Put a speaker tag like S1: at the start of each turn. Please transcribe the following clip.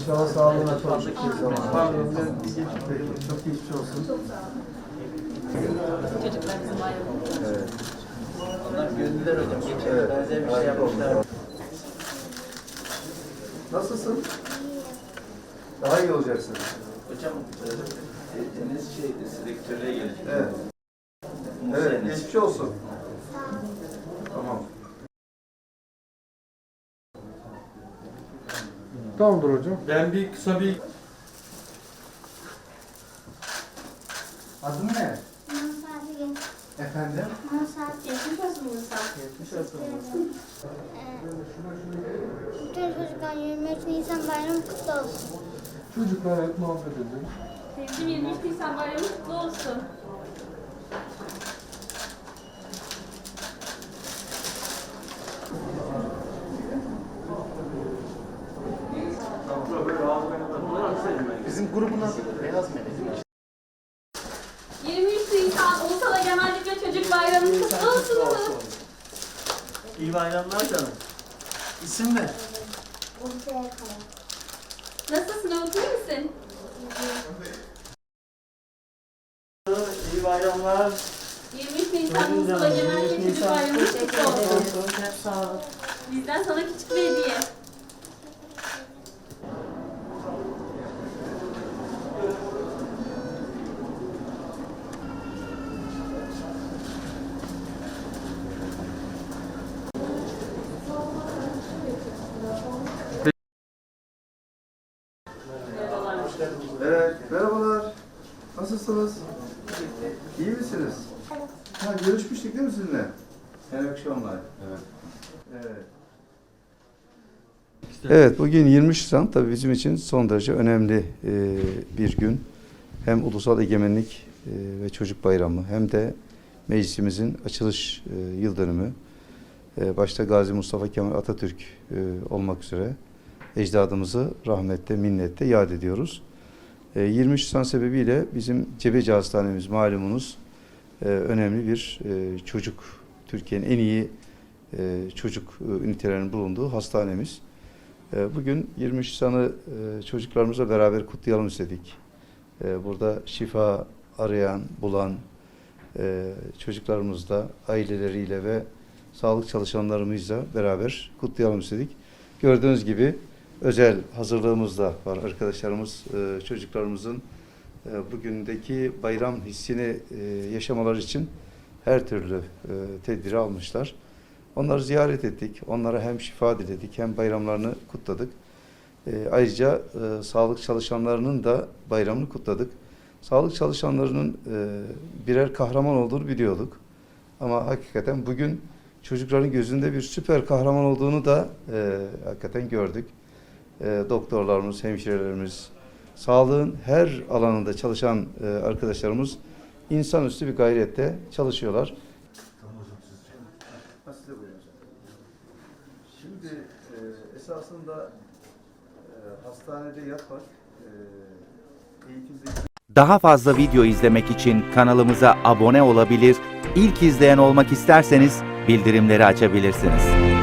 S1: İnşallah sağlığına zaman. Ben bir geçip vereyim. Çok geçmiş olsun.
S2: Çocuklarımızın bayramı.
S1: Evet.
S3: Onlar gördüler hocam. Geçen
S1: Evet.
S3: benzer bir şey yapmışlar.
S1: Nasılsın? Daha iyi olacaksın.
S3: Hocam e, Deniz şey selektörlüğe gelecek.
S1: Evet. Evet, geçmiş olsun.
S4: Tamamdır hocam.
S5: Ben bir kısa bir
S1: Adın ne?
S6: Musa'yı
S1: Efendim?
S6: Geçmiş olsun Musa.
S1: Geçmiş olsun.
S6: Bütün çocuklar 23 Nisan bayramı kutlu olsun.
S4: Çocuklar hep muhabbet edin.
S2: Sevgili 23 Nisan bayramı kutlu olsun.
S3: Bizim grubun adı Beyaz Melek.
S2: 23 Nisan Ulusal Egemenlik ve Çocuk Bayramı kutlu olsun.
S3: İyi bayramlar canım. İsim ne?
S6: Ortaya kadar.
S2: Nasılsın iyi misin?
S3: İyi bayramlar.
S2: 23 Nisan Ulusal Egemenlik ve Çocuk Bayramı kutlu olsun.
S3: Hep sağ olun.
S2: Bizden sana küçük bir hediye.
S1: Evet, merhabalar. Nasılsınız? İyi misiniz? Ha, görüşmüştük değil mi sizinle? Her akşamlar. Evet. Evet. Evet, bugün 23 Nisan tabii bizim için son derece önemli e, bir gün. Hem Ulusal Egemenlik e, ve Çocuk Bayramı hem de meclisimizin açılış e, yıl dönümü. E, başta Gazi Mustafa Kemal Atatürk e, olmak üzere ecdadımızı rahmette, minnette yad ediyoruz. E, 23 Nisan sebebiyle bizim Cebeci Hastanemiz malumunuz e, önemli bir e, çocuk, Türkiye'nin en iyi e, çocuk e, ünitelerinin bulunduğu hastanemiz. E, Bugün 23 Nisan'ı e, çocuklarımızla beraber kutlayalım istedik. E, Burada şifa arayan, bulan e, çocuklarımızla, aileleriyle ve sağlık çalışanlarımızla beraber kutlayalım istedik. Gördüğünüz gibi özel hazırlığımız da var arkadaşlarımız, e, çocuklarımızın e, bugündeki bayram hissini e, yaşamaları için her türlü e, tedbiri almışlar. Onları ziyaret ettik. Onlara hem şifa diledik hem bayramlarını kutladık. E, ayrıca e, sağlık çalışanlarının da bayramını kutladık. Sağlık çalışanlarının e, birer kahraman olduğunu biliyorduk. Ama hakikaten bugün çocukların gözünde bir süper kahraman olduğunu da e, hakikaten gördük. E, doktorlarımız, hemşirelerimiz, sağlığın her alanında çalışan e, arkadaşlarımız insanüstü bir gayrette çalışıyorlar. Şimdi e, esasında e, hastanede yatmak e, eğitimde
S7: Daha fazla video izlemek için kanalımıza abone olabilir, ilk izleyen olmak isterseniz bildirimleri açabilirsiniz.